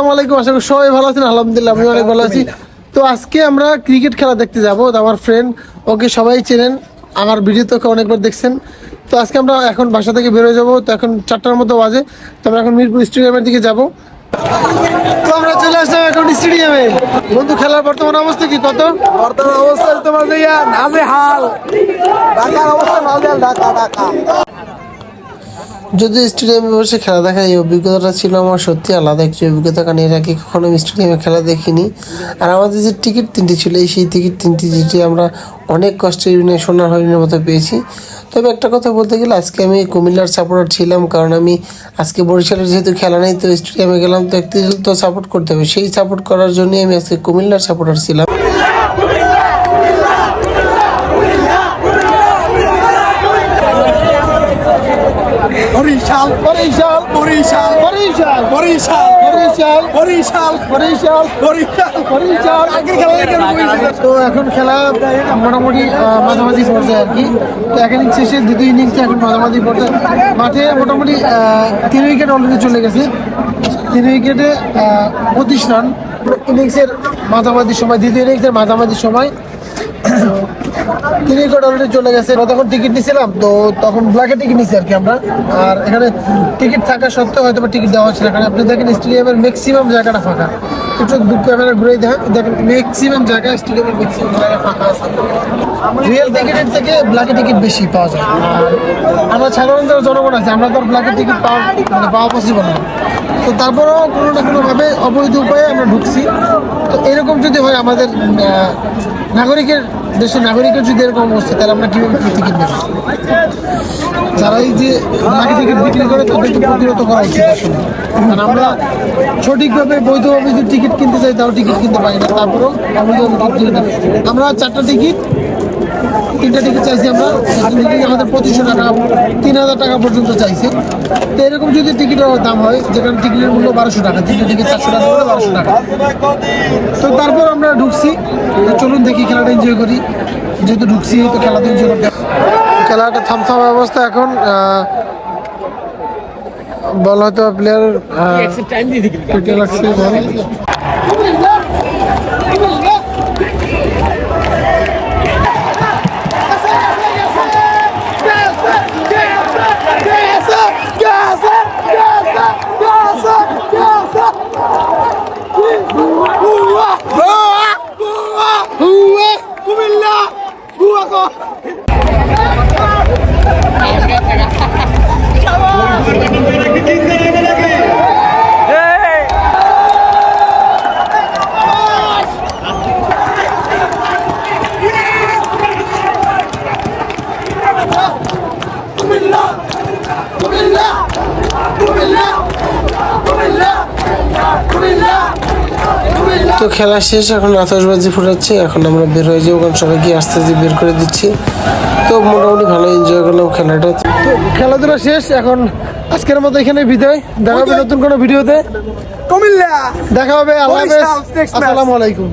আসসালামু আলাইকুম সবাই ভালো আছেন। আলহামদুলিল্লাহ আমি অনেক ভালো আছি। তো আজকে আমরা ক্রিকেট খেলা দেখতে যাব আমার ফ্রেন্ড ওকে সবাই চেনেন, আমার ভিডিও তো ওকে অনেকবার দেখছেন। তো আজকে আমরা এখন বাসা থেকে বেরোয় যাব। তো এখন চারটার মতো বাজে। তো আমরা এখন মিরপুর স্টেডিয়ামের দিকে যাব। তো আমরা চলে আসলাম এখন স্টেডিয়ামে। বন্ধু, খেলার বর্তমান অবস্থা কি? কত? বর্তমান অবস্থায় তোমার হাল অবস্থা যদি স্টেডিয়ামে বসে খেলা দেখার এই অভিজ্ঞতাটা ছিল আমার সত্যি আলাদা। একটি অভিজ্ঞতা কারণ এর আগে কখনো আমি স্টেডিয়ামে খেলা দেখিনি। আর আমাদের যে টিকিট তিনটি ছিল, এই সেই টিকিট তিনটি যেটি আমরা অনেক কষ্টের বিনয় সোনার হরিণের মতো পেয়েছি। তবে একটা কথা বলতে গেলে, আজকে আমি কুমিল্লার সাপোর্টার ছিলাম কারণ আমি আজকে বরিশালের যেহেতু খেলা নেই, তো স্টেডিয়ামে গেলাম, তো একটি তো সাপোর্ট করতে হবে। সেই সাপোর্ট করার জন্যই আমি আজকে কুমিল্লার সাপোর্টার ছিলাম। বরিশাল বরিশাল বরিশাল বরিশাল বরিশাল বরিশাল বরিশাল বরিশাল বরিশাল বরিশাল। আগের খেলা। তো এখন খেলা মোটামুটি মাঝামাঝি পর্যায়ে আর কি। তো এক ইনিংস শেষে দ্বিতীয় ইনিংসে এখন মাঝামাঝি পর্যায়ে। মাঠে মোটামুটি তিন উইকেট অলরেডি চলে গেছে। তিন উইকেটে পঁচিশ রান ইনিংসের মাঝামাঝি সময় দ্বিতীয় ইনিংসের মাঝামাঝি সময়। তিন উইকেট অলরেডি চলে গেছে। তখন টিকিট নিয়েছিলাম তো তখন ব্ল্যাকে টিকিট নিয়েছি আর কি আমরা। আর এখানে টিকিট থাকা সত্ত্বেও হয়তো টিকিট দেওয়া হচ্ছে না, কারণ আপনি দেখেন স্টেডিয়ামের ম্যাক্সিমাম জায়গাটা ফাঁকা। একটু দুঃখ ক্যামেরা ঘুরে দেখেন দেখেন ম্যাক্সিমাম জায়গা স্টেডিয়ামের ম্যাক্সিমাম জায়গা ফাঁকা আছে। রিয়েল টিকিটের থেকে ব্ল্যাকে টিকিট বেশি পাওয়া যায়। আর আমরা সাধারণ যারা জনগণ আছে, আমরা তো ব্ল্যাকে টিকিট পাওয়া মানে পাওয়া পসিবল না। তো তারপরেও কোনো না কোনোভাবে অবৈধ উপায়ে আমরা ঢুকছি। তো এরকম যদি হয় আমাদের নাগরিকের দেশের নাগরিকের যদি এরকম অবস্থা, তাহলে আমরা কীভাবে টিকিট নেব? যারা এই যে নাকি টিকিট বিক্রি করে, তাদেরকে প্রতিরোধ করা উচিত আসলে। কারণ আমরা সঠিকভাবে, বৈধভাবে যদি টিকিট কিনতে চাই, তাও টিকিট কিনতে পারি না। তারপরেও আমরা চারটা টিকিট তিনটা টিকিট চাইছি আমরা। টিকিট আমাদের পঁচিশশো টাকা তিন হাজার টাকা পর্যন্ত চাইছে। তো এরকম যদি টিকিটের দাম হয় যেখানে টিকিটের মূল্য বারোশো টাকা তিনটা টিকিট চারশো টাকা করে বারোশো টাকা। তো তারপর আমরা ঢুকছি। তো চলুন দেখি খেলাটা এনজয় করি। যেহেতু ঢুকছি তো খেলাটা এনজয় করতে খেলাটা থামথাম অবস্থা এখন বল হয়তো প্লেয়ার লাগছে বল। Get there! তো খেলা শেষ এখন আতশবাজি ফুটাচ্ছে এখন আমরা বের হয়ে যাব কারণ সবাইকে আস্তে আস্তে বের করে দিচ্ছি। তো মোটামুটি ভালো এনজয় করলাম খেলাটা। তো খেলাধুলা শেষ এখন আজকের মতো এখানে বিদায়। দেখা হবে নতুন কোনো ভিডিওতে। কমিল্লা। দেখা হবে আল্লাহ. আসসালামু আলাইকুম।